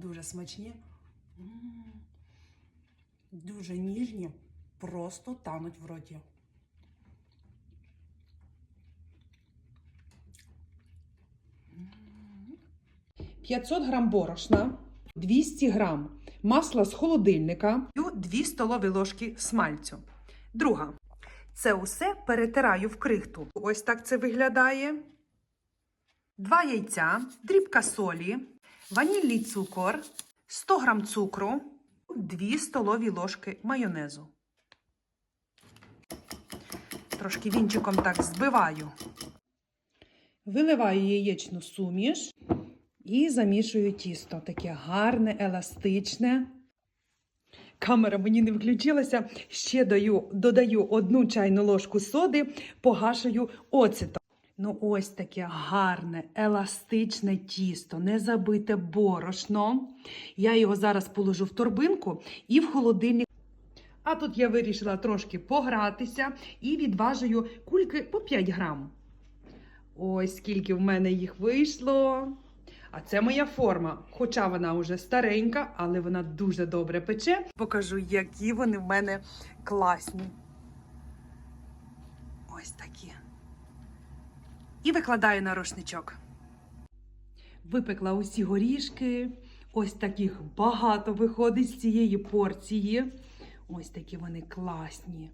дуже смачні. Дуже ніжні, просто тануть в роті. 500 грам борошна, 200 грам масла з холодильника, 2 столові ложки смальцю. Друга. Це усе перетираю в крихту. Ось так це виглядає. Два яйця, дрібка солі, ванільний цукор, 100 грам цукру, 2 столові ложки майонезу. Трошки вінчиком так збиваю. Виливаю яєчну суміш і замішую тісто. Таке гарне, еластичне. Камера мені не включилася. Ще даю, додаю одну чайну ложку соди, погашую оцетом. Ну, ось таке гарне, еластичне тісто, не забите борошно. Я його зараз положу в торбинку і в холодильник. А тут я вирішила трошки погратися і відважую кульки по 5 грам. Ось скільки в мене їх вийшло. А це моя форма. Хоча вона вже старенька, але вона дуже добре пече. Покажу, які вони в мене класні. Ось такі. І викладаю на рушничок. Випекла усі горішки. Ось таких багато виходить з цієї порції. Ось такі вони класні.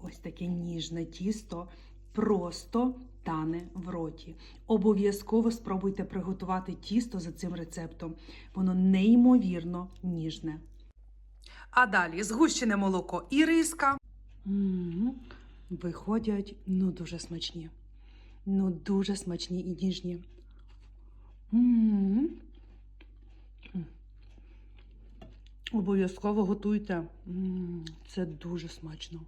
Ось таке ніжне тісто просто тане в роті. Обов'язково спробуйте приготувати тісто за цим рецептом. Воно неймовірно ніжне. А далі згущене молоко і риска. м Виходять ну дуже смачні. Ну дуже смачні і ніжні. м Обов'язково готуйте. М, Це дуже смачно.